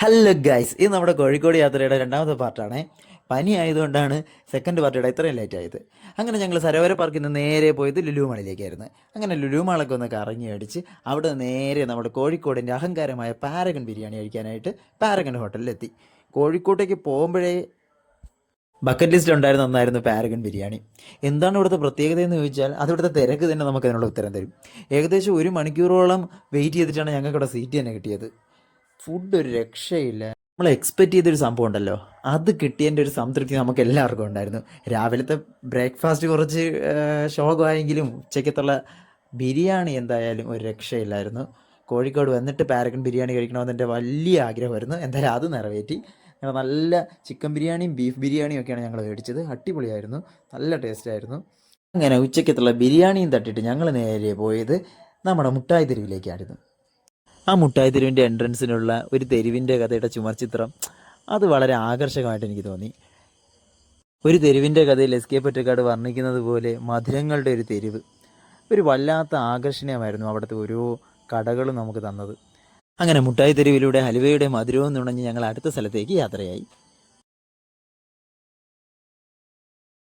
Hello guys ഇത് നമ്മുടെ കോഴിക്കോട് യാത്രയുടെ രണ്ടാമത്തെ പാർട്ടാണ്. പനി ആയതുകൊണ്ടാണ് സെക്കൻഡ് പാർട്ടിയുടെ ഇത്രയും ലേറ്റ് ആയത്. അങ്ങനെ ഞങ്ങൾ സരോവര പാർക്കിൽ നിന്ന് നേരെ പോയത് ലുലു മാളിലേക്കായിരുന്നു അങ്ങനെ ലുലു മാളൊക്കെ ഒന്ന് കറങ്ങി അടിച്ച് അവിടെ നേരെ നമ്മുടെ കോഴിക്കോടിന്റെ അഹങ്കാരമായ പാരഗൺ ബിരിയാണി കഴിക്കാനായിട്ട് പാരഗൺ ഹോട്ടലിലെത്തി. കോഴിക്കോട്ടേക്ക് പോകുമ്പോഴേ ബക്കറ്റ് ലിസ്റ്റ് ഉണ്ടായിരുന്ന ഒന്നായിരുന്നു പാരഗൺ ബിരിയാണി. എന്താണ് ഇവിടുത്തെ പ്രത്യേകത എന്ന് ചോദിച്ചാൽ അതിവിടുത്തെ തിരക്ക് തന്നെ നമുക്ക് അതിനുള്ള ഉത്തരം തരും. ഏകദേശം ഒരു മണിക്കൂറോളം വെയിറ്റ് ചെയ്തിട്ടാണ് ഞങ്ങൾക്ക് ഇവിടെ സീറ്റ് തന്നെ കിട്ടിയത്. ഫുഡ് ഒരു രക്ഷയില്ല. നമ്മൾ എക്സ്പെക്ട് ചെയ്തൊരു സംഭവം ഉണ്ടല്ലോ. അത് കിട്ടിയതിന്റെ ഒരു സംതൃപ്തി നമുക്ക് എല്ലാവർക്കും ഉണ്ടായിരുന്നു. രാവിലത്തെ ബ്രേക്ക്ഫാസ്റ്റ് കുറച്ച് ശോകമായെങ്കിലും ഉച്ചയ്ക്കത്തുള്ള ബിരിയാണി എന്തായാലും ഒരു രക്ഷയില്ലായിരുന്നു. കോഴിക്കോട് വന്നിട്ട് പാരഗൺ ബിരിയാണി കഴിക്കണമെന്ന് എന്റെ വലിയ ആഗ്രഹമായിരുന്നു. എന്തായാലും അത് നിറവേറ്റി. ഞങ്ങൾ നല്ല ചിക്കൻ ബിരിയാണിയും ബീഫ് ബിരിയാണിയും ഒക്കെയാണ് ഞങ്ങൾ മേടിച്ചത്. അടിപൊളിയായിരുന്നു. നല്ല ടേസ്റ്റായിരുന്നു അങ്ങനെ ഉച്ചയ്ക്കത്തുള്ള ബിരിയാണിയും തട്ടിയിട്ട് ഞങ്ങൾ നേരെ പോയത് നമ്മുടെ മുട്ടായി തെരുവിലേക്കായിരുന്നു ആ മുട്ടായി തെരുവിന്റെ എൻട്രൻസിനുള്ള ഒരു തെരുവിന്റെ കഥയുടെ ചുമർചിത്രം അത് വളരെ ആകർഷകമായിട്ട് എനിക്ക് തോന്നി. ഒരു തെരുവിന്റെ കഥയിൽ എസ് കെ പൊറ്റക്കാട് വർണിക്കുന്നത് പോലെ മധുരങ്ങളുടെ ഒരു തെരുവ്. ഒരു വല്ലാത്ത ആകർഷണീയമായിരുന്നു അവിടുത്തെ ഓരോ കടകളും നമുക്ക് തന്നത്. അങ്ങനെ മുട്ടായി തെരുവിലൂടെ ഹലുവയുടെ മധുരവും നുണഞ്ഞ് ഞങ്ങൾ അടുത്ത സ്ഥലത്തേക്ക് യാത്രയായി.